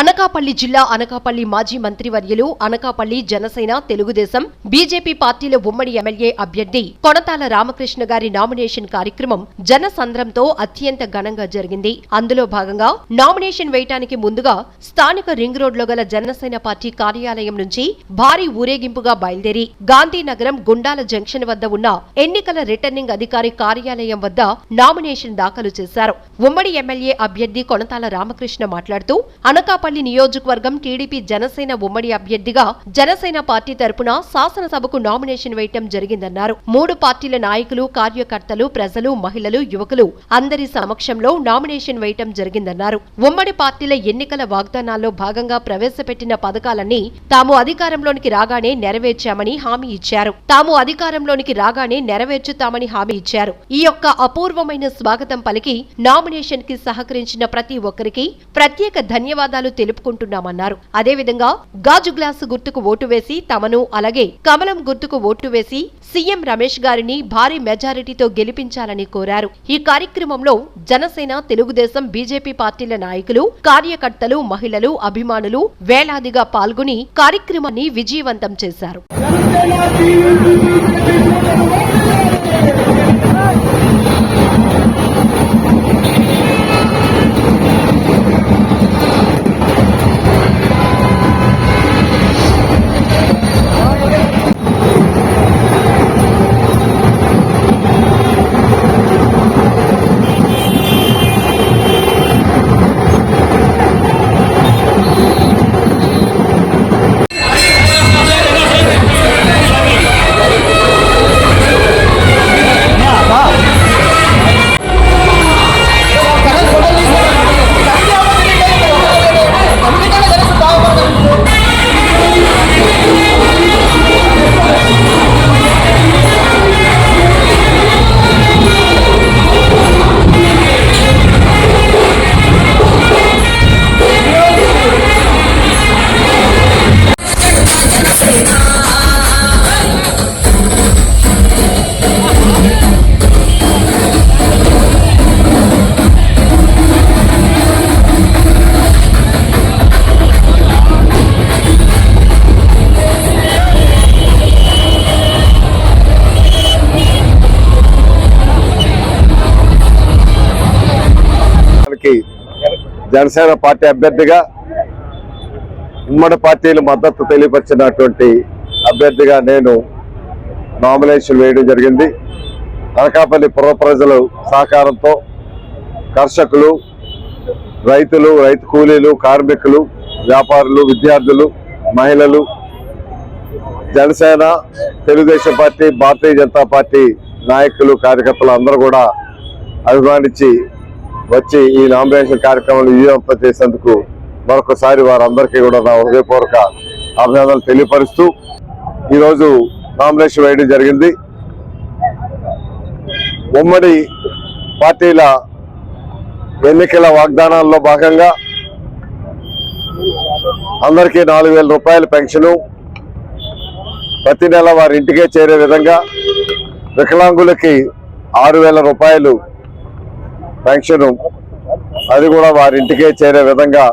అనకాపల్లి జిల్లా అనకాపల్లి మాజీ మంత్రివర్యులు అనకాపల్లి జనసేన తెలుగుదేశం బీజేపీ పార్టీల ఉమ్మడి ఎమ్మెల్యే అభ్యర్థి కొనతాల రామకృష్ణ గారి నామినేషన్ కార్యక్రమం జనసంద్రంతో అత్యంత ఘనంగా జరిగింది. అందులో భాగంగా నామినేషన్ వేయటానికి ముందుగా స్థానిక రింగ్ రోడ్లో గల జనసేన పార్టీ కార్యాలయం నుంచి భారీ ఊరేగింపుగా బయలుదేరి గాంధీనగరం గుండాల జంక్షన్ వద్ద ఉన్న ఎన్నికల రిటర్నింగ్ అధికారి కార్యాలయం వద్ద నామినేషన్ దాఖలు చేశారు. ఉమ్మడి ఎమ్మెల్యే అభ్యర్థి కొనతాల రామకృష్ణ మాట్లాడుతూ అనకాపల్లి నియోజకవర్గం టీడీపీ జనసేన ఉమ్మడి అభ్యర్థిగా జనసేన పార్టీ తరపున శాసనసభకు నామినేషన్ వేయటం జరిగిందన్నారు. మూడు పార్టీల నాయకులు కార్యకర్తలు ప్రజలు మహిళలు యువకులు అందరి సమక్షంలో నామినేషన్ వేయటం జరిగిందన్నారు. ఉమ్మడి పార్టీల ఎన్నికల వాగ్దానాల్లో భాగంగా ప్రవేశపెట్టిన పథకాలన్నీ తాము అధికారంలోనికి రాగానే నెరవేర్చామని హామీ ఇచ్చారు. తాము అధికారంలోనికి రాగానే నెరవేర్చుతామని హామీ ఇచ్చారు. ఈ యొక్క అపూర్వమైన స్వాగతం పలికి నామినేషన్కి సహకరించిన ప్రతి ఒక్కరికి ప్రత్యేక ధన్యవాదాలు తెలుపుకుంటున్నామన్నారు. అదేవిధంగా గాజు గ్లాసు గుర్తుకు ఓటు వేసి తమను అలాగే కమలం గుర్తుకు ఓటు వేసి సీఎం రమేష్ గారిని భారీ మెజారిటీతో గెలిపించాలని కోరారు. ఈ కార్యక్రమంలో జనసేన తెలుగుదేశం బీజేపీ పార్టీల నాయకులు కార్యకర్తలు మహిళలు అభిమానులు వేలాదిగా పాల్గొని కార్యక్రమాన్ని విజయవంతం చేశారు. జనసేన పార్టీ అభ్యర్థిగా ఉమ్మడి పార్టీలు మద్దతు తెలియపరిచినటువంటి అభ్యర్థిగా నేను నామినేషన్ వేయడం జరిగింది. అనకాపల్లి పుర ప్రజలు సహకారంతో కర్షకులు రైతులు రైతు కూలీలు కార్మికులు వ్యాపారులు విద్యార్థులు మహిళలు జనసేన తెలుగుదేశం పార్టీ భారతీయ జనతా పార్టీ నాయకులు కార్యకర్తలు అందరూ కూడా అభిమానించి వచ్చి ఈ నామినేషన్ కార్యక్రమాన్ని విజయవంతం చేసేందుకు మరొకసారి వారందరికీ కూడా నా హృదయపూర్వక అభినందనలు తెలియపరుస్తూ ఈరోజు నామినేషన్ వేయడం జరిగింది. ఉమ్మడి పార్టీల ఎన్నికల వాగ్దానాల్లో భాగంగా అందరికీ నాలుగు వేల రూపాయల పెన్షను ప్రతి నెల వారి ఇంటికే చేరే విధంగా వికలాంగులకి ఆరు వేల రూపాయలు పెన్షన్ అది కూడా వారి ఇంటికే చేరే విధంగా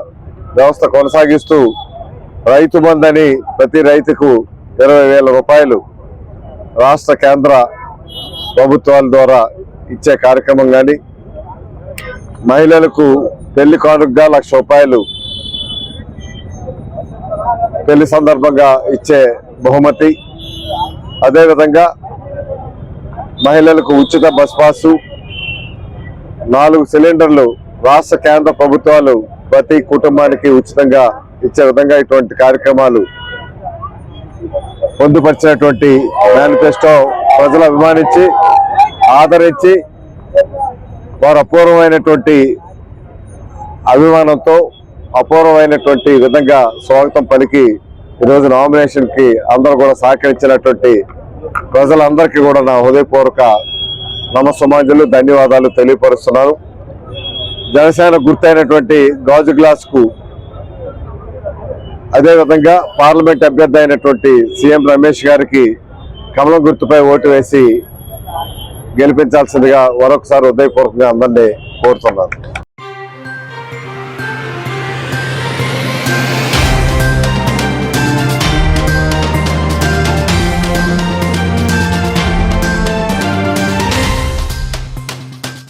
వ్యవస్థ కొనసాగిస్తూ రైతు బంధని ప్రతి రైతుకు ఇరవై వేల రూపాయలు రాష్ట్ర కేంద్ర ప్రభుత్వాల ద్వారా ఇచ్చే కార్యక్రమం కానీ మహిళలకు పెళ్ళి కానుకగా లక్ష రూపాయలు పెళ్ళి సందర్భంగా ఇచ్చే బహుమతి. అదేవిధంగా మహిళలకు ఉచిత బస్ పాసు నాలుగు సిలిండర్లు రాష్ట్ర కేంద్ర ప్రభుత్వాలు ప్రతి కుటుంబానికి ఉచితంగా ఇచ్చే విధంగా ఇటువంటి కార్యక్రమాలు పొందుపరిచినటువంటి మేనిఫెస్టో ప్రజలు అభిమానించి ఆదరించి వారు అపూర్వమైనటువంటి అభిమానంతో అపూర్వమైనటువంటి విధంగా స్వాగతం పలికి ఈరోజు నామినేషన్కి అందరూ కూడా సహకరించినటువంటి ప్రజలందరికీ కూడా నా హృదయపూర్వక నమ సమాజంలో ధన్యవాదాలు తెలియపరుస్తున్నాను. జనసేన గుర్తైనటువంటి గాజు గ్లాస్కు అదేవిధంగా పార్లమెంట్ అభ్యర్థి అయినటువంటి సీఎం రమేష్ గారికి కమలం గుర్తుపై ఓటు వేసి గెలిపించాల్సిందిగా మరొకసారి హృదయపూర్వకంగా అందరినీ కోరుతున్నాను.